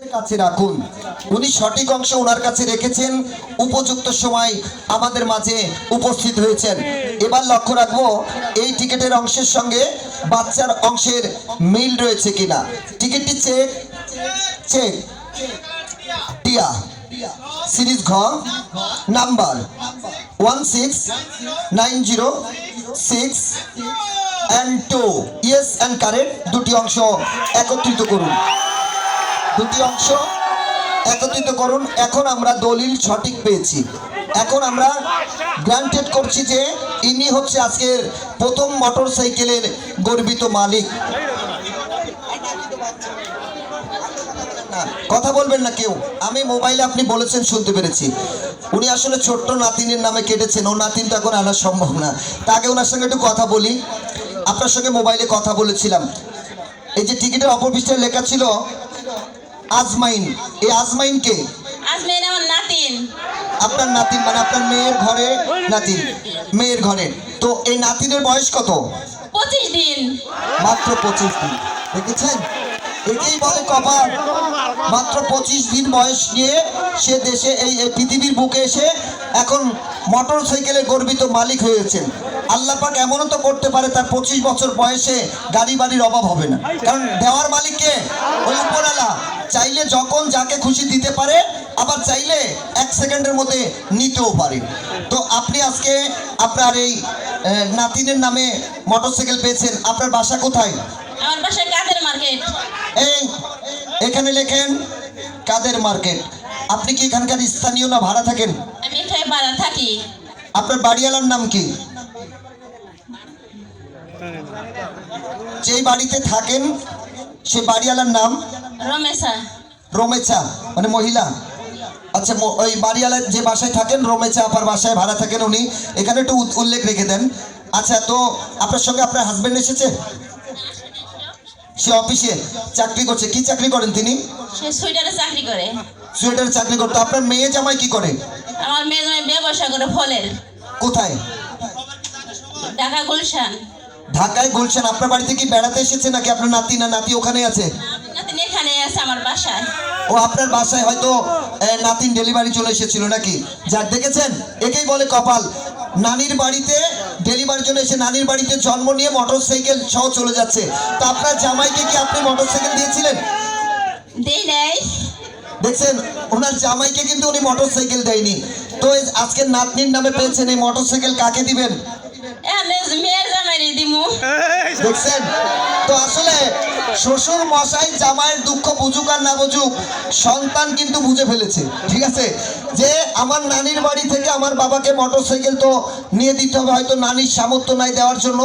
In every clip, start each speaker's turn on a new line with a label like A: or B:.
A: কাছে রাখুন। উনি সঠিক অংশ ওনার কাছে রেখেছেন। উপযুক্ত সময় আমাদের মাঝে উপস্থিত হয়েছেন। এবার লক্ষ্য রাখব, এই টিকিটের অংশের সঙ্গে বাচ্চার অংশের মিল রয়েছে কিনা। টিকিটটি চেক চেক টিয়া, সিরিজ ঘ, number one six nine zero six and two. Yes and correct, দুটি অংশ একত্রিত করুন। দুটি অংশ একত্রিত করুন। এখন আমরা দলিল সঠিক পেয়েছি। এখন আমরা গ্রান্টেড করছি যে ইনি হচ্ছে আজকের প্রথম মোটর সাইকেলের গর্বিত মালিক। কথা বলবেন না কেউ। আমি মোবাইলে আপনি বলেছেন, শুনতে পেরেছি। উনি আসলে ছোট্ট নাতিনের নামে কেটেছেন। ও নাতিন তো এখন আনা সম্ভব না। তা আগে ওনার সঙ্গে একটু কথা বলি। আপনার সঙ্গে মোবাইলে কথা বলেছিলাম। এই যে টিকিটের অপর লেখা ছিল আজমাইন। এই আজমাইন কে?
B: আজমের আমার নাতিন।
A: আপনার নাতিন মানে আপনার মেয়ের ঘরে নাতিন। মেয়ের ঘরে। তো এই নাতিনের বয়স কত?
B: পঁচিশ দিন।
A: মাত্র পঁচিশ দিন। দেখেছেন? একেই বলে কপাল। মাত্র পঁচিশ দিন বয়স নিয়ে সে দেশে এই এই পৃথিবীর বুকে এসে এখন মোটর সাইকেলের গর্বিত মালিক হয়েছেন। আল্লাহ পাক এমনও তো করতে পারে তার পঁচিশ বছর বয়সে গাড়ি বাড়ির অভাব হবে না। কারণ দেওয়ার মালিককে ওই উপরালা। চাইলে যখন যাকে খুশি দিতে পারে আবার চাইলে এক সেকেন্ডের মধ্যে নিতেও পারে। তো আপনি আজকে আপনার এই নাতিনের নামে মোটরসাইকেল পেয়েছেন। আপনার বাসা কোথায়?
B: আমার বাসায় কাদের মার্কেট?
A: এই এখানে লেখেন কাদের মার্কেট। আপনি কি এখানকার স্থানীয় না ভাড়া থাকেন?
B: আমি এখানে ভাড়া থাকি।
A: আপনার বাড়িওয়ালার নাম কি? যেই বাড়িতে থাকেন সে বাড়িওয়ালার নাম?
B: রমেশা।
A: রমেচা মানে মহিলা। আচ্ছা ওই বাড়িওয়ালার যে বাসায় থাকেন রমেচা আপার বাসায় ভাড়া থাকেন উনি। এখানে একটু উল্লেখ রেখে দেন। আচ্ছা তো আপনার সঙ্গে আপনার হাজবেন্ড এসেছে? সে অফিসে চাকরি করছে। কি চাকরি করেন তিনি?
B: সে সুইটারে চাকরি করে।
A: সোয়েটার চাকরি করতো। আপনার মেয়ে জামাই কি করে?
B: আমার মেয়ে জামাই ব্যবসা করে ফলের।
A: কোথায়?
B: ঢাকা গুলশান।
A: ঢাকায় গুলশান আপনার বাড়িতে কি বেড়াতে এসেছে নাকি আপনার নাতি না নাতি ওখানে আছে?
B: এখানে আছে আমার বাসায়।
A: ও আপনার বাসায় হয়তো নাতিন ডেলিভারি চলে এসেছিল নাকি? যাক দেখেছেন? একেই বলে কপাল। নানির বাড়িতে ডেলিভারির জন্য এসে নানির বাড়িতে জন্ম নিয়ে সহ চলে যাচ্ছে। তা আপনার জামাইকে কি আপনি মোটর সাইকেল দিয়েছিলেন?
B: দেই নাই।
A: দেখছেন? ওনার জামাইকে কিন্তু উনি মোটর সাইকেল দেয়নি। তো এই আজকের নাতনির নামে পেয়েছেন এই মোটর সাইকেল কাকে দিবেন?
B: মেয়ের দিমু।
A: দেখছেন? তো আসলে শ্বশুর মশাই জামাইয়ের দুঃখ বুঝুক আর না বুঝুক সন্তান কিন্তু বুঝে ফেলেছে ঠিক আছে? যে আমার নানির বাড়ি থেকে আমার বাবাকে মোটরসাইকেল তো নিয়ে দিতে হবে হয়তো নানির সামর্থ্য নাই দেওয়ার জন্য।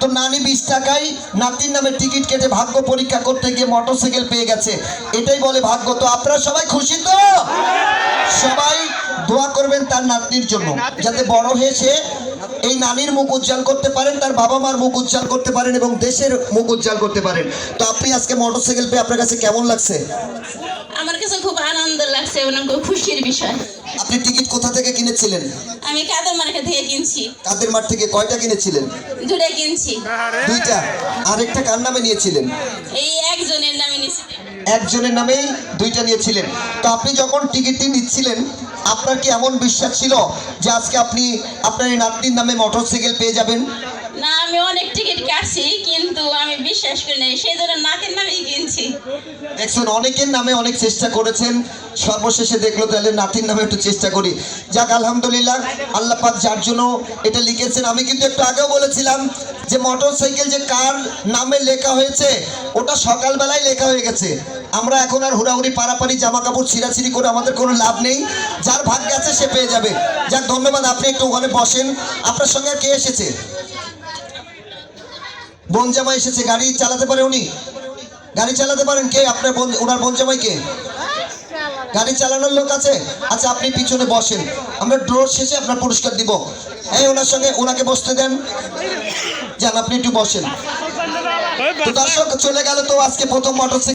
A: তো নানি বিশ টাকায় নাতির নামে টিকিট কেটে ভাগ্য পরীক্ষা করতে গিয়ে মোটরসাইকেল পেয়ে গেছে। এটাই বলে ভাগ্য। তো আপনারা সবাই খুশি তো? সবাই দোয়া করবেন তার নাতনির জন্য যাতে বড় হয়ে সে এই নানির মুখ উজ্জ্বল করতে পারেন তার বাবা মার মুখ উজ্জ্বল করতে পারেন এবং দেশের মুখ উজ্জ্বল করতে পারেন। তো আপনি আজকে মোটরসাইকেল পেয়ে আপনার কাছে কেমন লাগছে?
B: আমার কাছে খুব আনন্দ লাগছে এবং খুব খুশির বিষয়।
A: আপনি টিকিট কোথা থেকে কিনেছিলেন?
B: আমি কাদের মার্কেট থেকে কিনছি?
A: কাদের মাঠ থেকে কয়টা কিনেছিলেন?
B: দূরে কিনছি।
A: দুইটা। আরেকটা কার নামে নিয়েছিলেন?
B: এই একজনের নামে নিছি
A: একজনের নামেই দুইটা নিয়েছিলেন। তো আপনি যখন টিকিটটি নিচ্ছিলেন আপনার কি এমন বিশ্বাস ছিল যে আজকে আপনি আপনার এই নাতনির নামে মোটরসাইকেল পেয়ে যাবেন?
B: না আমি অনেক টিকিট কাটছি কিন্তু আমি বিশ্বাস করি নাই। সেই জন্য নাতির নামেই কিনছি।
A: দেখছেন অনেকের নামে অনেক চেষ্টা করেছেন। সর্বশেষে দেখল তাহলে নাতির নামে একটু চেষ্টা করি। যাক আলহামদুলিল্লাহ আল্লাহ পাক যার জন্য এটা লিখেছেন। আমি কিন্তু একটু আগেও বলেছিলাম যে মোটর সাইকেল যে কার নামে লেখা হয়েছে ওটা সকালবেলায় লেখা হয়ে গেছে। আমরা এখন আর হুড়াহুড়ি পাড়াপাড়ি জামা কাপড় ছিঁড়াছিড়ি করে আমাদের কোনো লাভ নেই। যার ভাগ্য আছে সে পেয়ে যাবে। যাক, ধন্যবাদ, আপনি একটু ওখানে বসেন। আপনার সঙ্গে কে এসেছে? বোন জামা এসেছে। গাড়ি চালাতে পারে উনি? গাড়ি চালাতে পারেন কে? আপনার বোন, ওনার বোন জামাই কে? গাড়ি চালানোর লোক আছে? আচ্ছা আপনি পিছনে বসেন। আমরা ড্রোর শেষে আপনার পুরস্কার দিব। এই, ওনার সঙ্গে ওনাকে বসতে দেন। যান, আপনি একটু বসেন। তো দর্শক, চলে গেল তো আজকে প্রথম মোটরসাইকেল